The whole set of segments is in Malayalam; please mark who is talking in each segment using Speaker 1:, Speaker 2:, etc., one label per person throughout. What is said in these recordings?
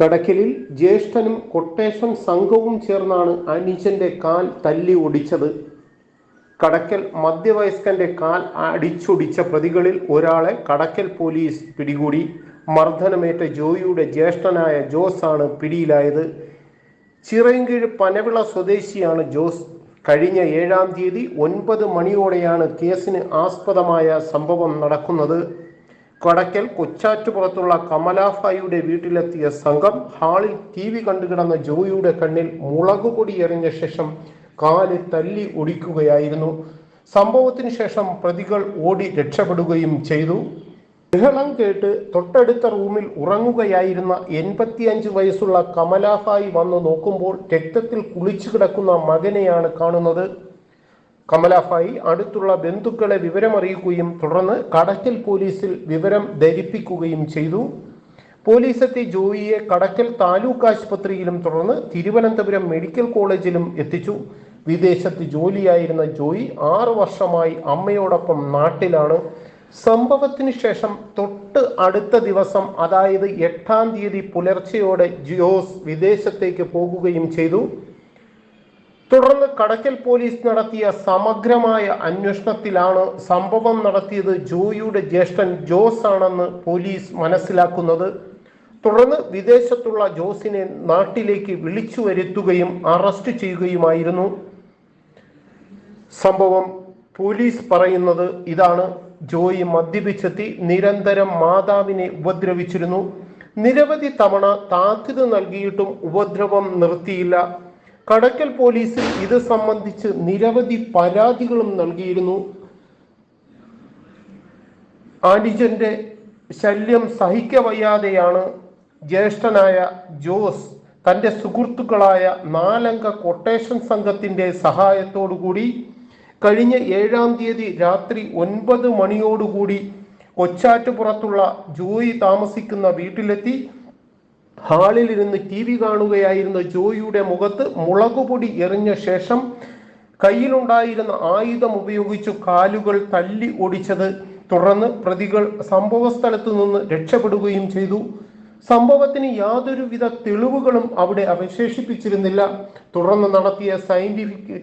Speaker 1: കടക്കലിൽ ജ്യേഷ്ഠനും കൊട്ടേഷൻ സംഘവും ചേർന്നാണ് അനുജന്റെ കാൽ തല്ലി ഒടിച്ചത്. കടക്കൽ മധ്യവയസ്കന്റെ കാൽ അടിച്ചൊടിച്ച പ്രതികളിൽ ഒരാളെ കടക്കൽ പോലീസ് പിടികൂടി. മർദ്ദനമേറ്റ ജോയിയുടെ ജ്യേഷ്ഠനായ ജോസ് ആണ് പിടിയിലായത്. ചിറയൻകീഴ് പനവിള സ്വദേശിയാണ് ജോസ്. കഴിഞ്ഞ ഏഴാം തീയതി ഒൻപത് മണിയോടെയാണ് കേസിന് ആസ്പദമായ സംഭവം നടക്കുന്നത്. കടക്കൽ കൊച്ചാറ്റുപുറത്തുള്ള കമലാഫായിയുടെ വീട്ടിലെത്തിയ സംഘം ഹാളിൽ ടി വി കണ്ടുകിടന്ന ജോയിയുടെ കണ്ണിൽ മുളകുപൊടി എറിഞ്ഞ ശേഷം കാൽ തല്ലി ഒടിക്കുകയായിരുന്നു. സംഭവത്തിന് ശേഷം പ്രതികൾ ഓടി രക്ഷപ്പെടുകയും ചെയ്തു. ബഹളം കേട്ട് തൊട്ടടുത്ത റൂമിൽ ഉറങ്ങുകയായിരുന്ന എൺപത്തിയഞ്ച് വയസ്സുള്ള കമലാഫായി വന്നു നോക്കുമ്പോൾ രക്തത്തിൽ കുളിച്ചു കിടക്കുന്ന മകനെയാണ് കാണുന്നത്. കമലാഫായി അടുത്തുള്ള ബന്ധുക്കളെ വിവരമറിയിക്കുകയും തുടർന്ന് കടക്കൽ പോലീസിൽ വിവരം ധരിപ്പിക്കുകയും ചെയ്തു. പോലീസ് എത്തി ജോയിയെ കടക്കൽ താലൂക്ക് ആശുപത്രിയിലും തുടർന്ന് തിരുവനന്തപുരം മെഡിക്കൽ കോളേജിലും എത്തിച്ചു. വിദേശത്ത് ജോലിയായിരുന്ന ജോയി ആറു വർഷമായി അമ്മയോടൊപ്പം നാട്ടിലാണ്. സംഭവത്തിന് ശേഷം തൊട്ട് അടുത്ത ദിവസം അതായത് എട്ടാം തീയതി പുലർച്ചെയോടെ ജോസ് വിദേശത്തേക്ക് പോകുകയും ചെയ്തു. കടക്കൽ പോലീസ് നടത്തിയ സമഗ്രമായ അന്വേഷണത്തിലാണ് സംഭവം നടത്തിയത് ജോയിയുടെ ജ്യേഷ്ഠൻ ജോസ് ആണെന്ന് പോലീസ് മനസ്സിലാക്കുന്നത്. തുടർന്ന് വിദേശത്തുള്ള ജോസിനെ നാട്ടിലേക്ക് വിളിച്ചു വരുത്തുകയും അറസ്റ്റ് ചെയ്യുകയുമായിരുന്നു. സംഭവം പോലീസ് പറയുന്നത് ഇതാണ്. ജോയി മദ്യപിച്ചെത്തി നിരന്തരം മാതാവിനെ ഉപദ്രവിച്ചിരുന്നു. നിരവധി തവണ താക്കീത് നൽകിയിട്ടും ഉപദ്രവം നിർത്തിയില്ല. കടക്കൽ പോലീസിൽ ഇത് സംബന്ധിച്ച് നിരവധി പരാതികളും നൽകിയിരുന്നു. ആന്റിജന്റെ ശല്യം സഹിക്കവയ്യാതെയാണ് ജ്യേഷ്ഠനായ ജോസ് തന്റെ സുഹൃത്തുക്കളായ നാലംഗ കൊട്ടേഷൻ സംഘത്തിന്റെ സഹായത്തോടുകൂടി കഴിഞ്ഞ ഏഴാം തീയതി രാത്രി ഒൻപത് മണിയോടുകൂടി കൊച്ചാറ്റുപുറത്തുള്ള ജോയി താമസിക്കുന്ന വീട്ടിലെത്തി. ഹാളിലിരുന്ന് ടി വി കാണുകയായിരുന്ന ജോയിയുടെ മുഖത്ത് മുളകുപൊടി എറിഞ്ഞ ശേഷം കയ്യിലുണ്ടായിരുന്ന ആയുധം ഉപയോഗിച്ചു കാലുകൾ തല്ലി ഓടിച്ചത് തുടർന്ന് പ്രതികൾ സംഭവസ്ഥലത്തു നിന്ന് രക്ഷപ്പെടുകയും ചെയ്തു. സംഭവത്തിന് യാതൊരുവിധ തെളിവുകളും അവിടെ അവശേഷിപ്പിച്ചിരുന്നില്ല. തുടർന്ന് നടത്തിയ സയന്റിഫിക്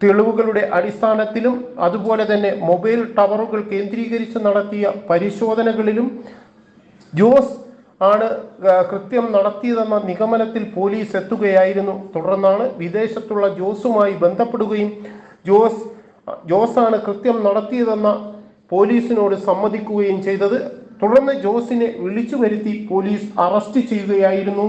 Speaker 1: തെളിവുകളുടെ അടിസ്ഥാനത്തിലും അതുപോലെ തന്നെ മൊബൈൽ ടവറുകൾ കേന്ദ്രീകരിച്ച് നടത്തിയ പരിശോധനകളിലും ജോസ് ആണ് കൃത്യം നടത്തിയതെന്ന നിഗമനത്തിൽ പോലീസ് എത്തുകയായിരുന്നു. തുടർന്നാണ് വിദേശത്തുള്ള ജോസുമായി ബന്ധപ്പെടുകയും ജോസ് ജോസാണ് കൃത്യം നടത്തിയതെന്ന പോലീസിനോട് സമ്മതിക്കുകയും ചെയ്തത്. തുടർന്ന് ജോസിനെ വിളിച്ചു വരുത്തി പോലീസ് അറസ്റ്റ് ചെയ്യുകയായിരുന്നു.